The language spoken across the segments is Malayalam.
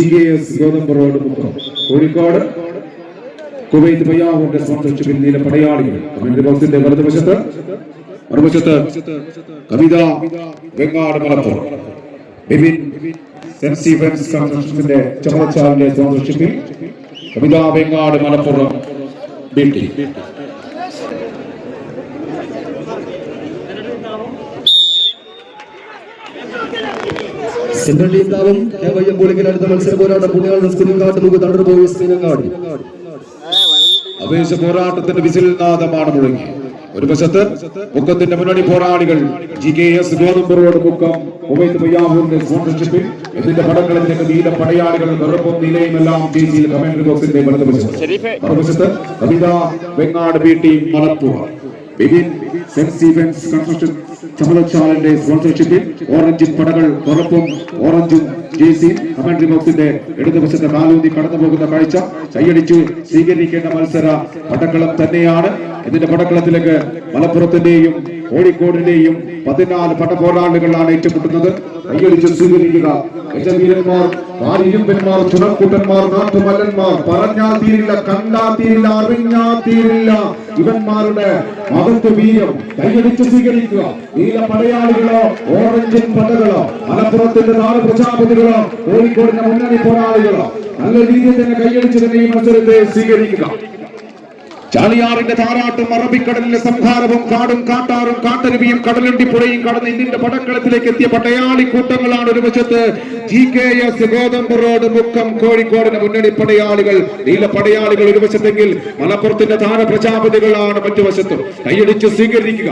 G K S Gothambu road Mukkam Kozhikode Kuwait പയ്യാവൂരിന്റെ സ്പോൺസർഷിപ്പിൽ നീല പടയാളികൾ. കമന്റ് ബോക്സിന്റെ വലതുവശത്ത് മറുവശത്ത് കവിത വെങ്ങാട് മലപ്പുറം. ബിബിൻ സെന്റ് സ്റ്റീഫൻസ് കൺസ്ട്രക്ഷന്റെ ചമച്ചാലിന്റെ സ്പോൺസർഷിപ്പിൽ Kavitha Vengad Malappuram B T. Central team താവും വയ്യം പൊളിക്കൽ അടുത്ത മത്സര പോരാട്ടം പുണ്യാളുടെ സ്പിനിങ്ങാട്ട് മുഖ് തണ്ടർ പോയി സ്പിനങ്ങാടി അവേശ പോരാട്ടത്തിന്റെ വിസിൽ നാദമാണ് മുഴങ്ങി. ഒരു വശത്ത് മുക്കത്തിന്റെ മുന്നണി പോരാളികൾ G K S Gothambu road Mukkam Kuwait പയ്യാവൂരിന്റെ സ്പോൺസർഷിപ്പിൽ ഇതിന്റെ പടങ്ങളിലേക്ക് നീല പടയാളികൾ വെറുപ്പും നീലയും എല്ലാം ജിയിൽ കമന്ററി ബോക്സിന്റെ വലതുവശത്ത് മറുവശത്ത് Kavitha Vengad B team Malappuram. Bibin Stephens construction ചമലച്ചാലിന്റെ സ്പോൺസർഷിപ്പിൽ ഓറഞ്ചും പടകൾ ഉറപ്പും ഓറഞ്ചും ജേസി കമന്ററി ബോക്സിന്റെ ഇടതുവശത്തെ കാലൂന്നി കടന്നു പോകുന്ന കാഴ്ച കൈയടിച്ചു. സ്വീകരിക്കേണ്ട മത്സര പടക്കളം തന്നെയാണ്. ഇതിന്റെ പടക്കളത്തിലേക്ക് മലപ്പുറത്തിന്റെയും കോഴിക്കോടിന്റെയും പതിനാല് പടപോരാളികളാണ് ഏറ്റുമുട്ടുന്നത്. കൈയടിച്ച് സ്വീകരിക്കുക. യജവീരന്മാർ വാരിരുമ്പന്മാർ ചുണക്കൂട്ടന്മാർ നാട്ടുമല്ലന്മാർ. പറഞ്ഞാൽ തീരില്ല കണ്ടാൽ തീരില്ല അറിഞ്ഞാൽ തീരില്ല. ഇവന്മാരുടെ മകത്ത് വീര്യം കൈയടിച്ച് സ്വീകരിക്കുക. നീല പടയാളികളോ ഓറഞ്ചിൻ പടകളോ മലപ്പുറത്തിന്റെ നാല് പ്രജാപതികളോ കോഴിക്കോടിന്റെ മുന്നണി പോരാളികളോ നല്ല രീതിയിൽ തന്നെ കൈയടിച്ച് തന്നെ ഈ മത്സരത്തെ സ്വീകരിക്കുക. ചാലിയാറിന്റെ താരാട്ടും അറബിക്കടലിലെ സംഹാരവും കാടും കാട്ടാറും കാട്ടരുവിയും കടലണ്ടി പുഴയും കടന്ന് ഇന്ത്യന്റെ പടക്കളത്തിലേക്ക് എത്തിയ പട്ടയാളി കൂട്ടങ്ങളാണ് ഒരു വശത്ത് G K S Gothambu road Mukkam കോഴിക്കോടിന്റെ മുന്നണി പടയാളികൾ നീല പടയാളികൾ ഒരു വശത്തെങ്കിൽ മലപ്പുറത്തിന്റെ താര പ്രജാപതികളാണ് മറ്റു വശത്തും. കൈയടിച്ച് സ്വീകരിക്കുക.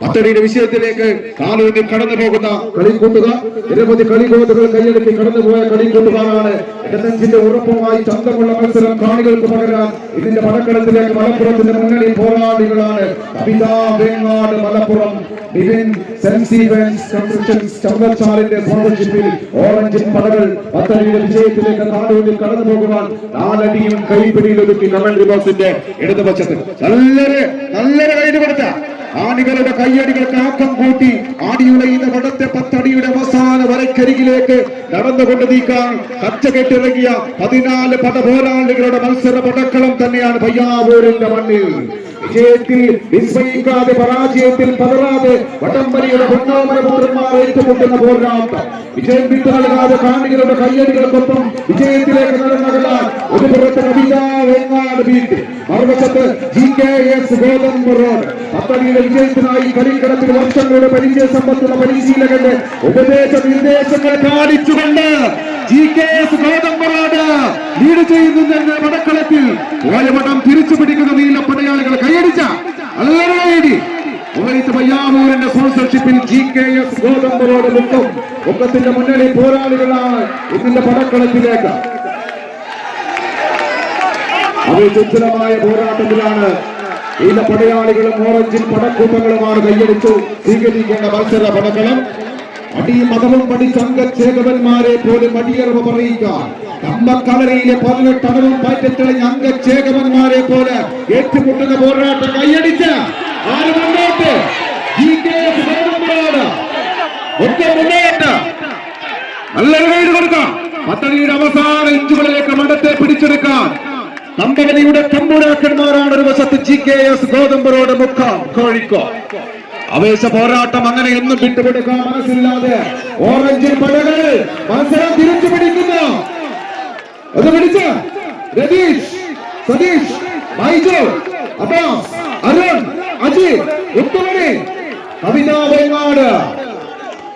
പത്തടിയുടെ വിഷയത്തിലേക്ക് കാലൂന്നി കടന്നു പോകുന്ന കളിക്കൂട്ടുക. നിരവധി കളികോട്ടുകൾ കൈയടക്കി കടന്നുപോയ കളിക്കൂട്ടുകാരാണ് ഇടനെഞ്ചിന്റെ ഉറപ്പുമായി ചന്തമുള്ള മത്സരം കാണികൾക്ക് പകരാൻ ഇതിന്റെ മലക്കളത്തിലേക്ക് മലപ്പുറത്തിന്റെ മുന്നണി പോരാളികളാണ്. Kavitha Vengad Malappuram. Bibin saint Stephens constructions ചമ്പച്ചാലിന്റെ സ്പോൺസർഷിപ്പിൽ ഓറഞ്ചിൻ പടകൾ പത്തടിയുടെ വിജയത്തിലേക്ക് നാടൂരിൽ കടന്നു പോകുവാൻ നാലടിയും കൈപ്പിടിയിൽ ഒതുക്കി കമന്ററി ബോക്സിന്റെ ഇടതുപക്ഷത്ത് നല്ലൊരു നല്ലൊരു കൈ കൊടുത്ത. ആണികളുടെ കയ്യടികൾക്ക് ആക്കം കൂട്ടി ആടിയുലയുന്ന പടത്തെ പത്തടിയുടെ അവസാന വരക്കരികിലേക്ക് നടന്നുകൊണ്ട് നീക്കാൻ കച്ച കെട്ടിറങ്ങിയ പതിനാല് പടപോരാളികളുടെ മത്സര പടക്കളം തന്നെയാണ് പയ്യാവൂരിന്റെ മണ്ണിൽ. വിജയത്തിൽ വിസ്മയിക്കാതെ പരാജയത്തിൽ പതറാതെ വടംവലിയുടെ പൊന്നോമന പുത്രന്മാർ ഏറ്റുമുട്ടുന്ന പോരാട്ടം. വിജയം വിട്ടു കാണികളുടെ കയ്യടികൾക്കൊപ്പം വിജയത്തിലേക്ക് നടന്നകലാൻ ഒരു പുറത്ത് കവിത വേങ്ങാട് വീട്ടിൽ. മറുവശത്ത് ജി കെ എസ് റോഡ്. പദ്ധതിയുടെ വിജയത്തിനായി കളിക്കളത്തിൽ വർഷങ്ങളുടെ പരിചയ സമ്പത്തുള്ള പരിശീലകന്റെ ഉപദേശ നിർദ്ദേശങ്ങൾ കാണിച്ചുകൊണ്ട് G K S Gothambu lead ചെയ്യുന്നുണ്ടെന്ന വടക്കളത്തിൽ ഓലമടം തിരിച്ചു പിടിക്കുന്ന നീല പടയാളികൾ കൈയടിച്ച അല്ലടി കുവൈത്ത് പയ്യാവൂരിന്റെ സ്പോൺസർഷിപ്പിൽ ജി കെ എസ് ഗോതമ്പറോട് മുട്ടും ഒക്കത്തിന്റെ മുന്നണി പോരാളികളാണ് ഇതിന്റെ പടക്കളത്തിലേക്ക്. അവിചുദ്ധമായ പോരാട്ടത്തിലാണ് ഈല പടയാളികളും ഓറഞ്ചിൽ പടക്കൂപ്പങ്ങളുമാണ് കൈയടിച്ചു സ്വീകരിക്കേണ്ട മത്സര പടക്കളം. അടിയും മതവും പഠിച്ച അംഗച്ചേകവന്മാരെ പോലും അടിയറവ് പറയിക്കാൻ കമ്പക്കളരിയിലെ പതിനെട്ടടവും പയറ്റത്തിളഞ്ഞ അംഗച്ചേകവന്മാരെ പോലെ ഏറ്റുമുട്ടുന്ന പോരാട്ടം കൈയടിച്ച് ആര് മുന്നോട്ട്. ഒക്കെ മുന്നോട്ട്. നല്ല കൈ കൊടുക്കാം. പദ്ധതിയുടെ അവസാന ഇഞ്ചുകളിലേക്ക് മഠത്തെ പിടിച്ചെടുക്കാൻ. കമ്പനിയുടെ തമ്പുരാക്കന്മാരാണ് ഒരു വശത്ത് G K S Gothambu road Kozhikode. ആവേശ പോരാട്ടം അങ്ങനെ എന്നും വിട്ടുപിടിക്കാൻ മനസ്സില്ലാതെ ഓറഞ്ചിൽ പടകൾ മത്സരം തിരിച്ചു പിടിക്കുന്നു അത് പിടിച്ച. രതീഷ് സതീഷ് ബൈജു അബ്ബാസ് അരുൺ അജി ഉത്തമണി കവിത വെങ്ങാട്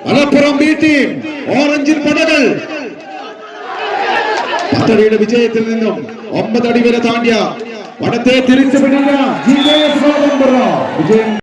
മലപ്പുറം ബി ടീം ഓറഞ്ചിൽ പടകൾ പത്തടിയുടെ വിജയത്തിൽ നിന്നും ഒമ്പതടി വരെ താണ്ടിയ പടത്തെ തിരിച്ചു. വിജയം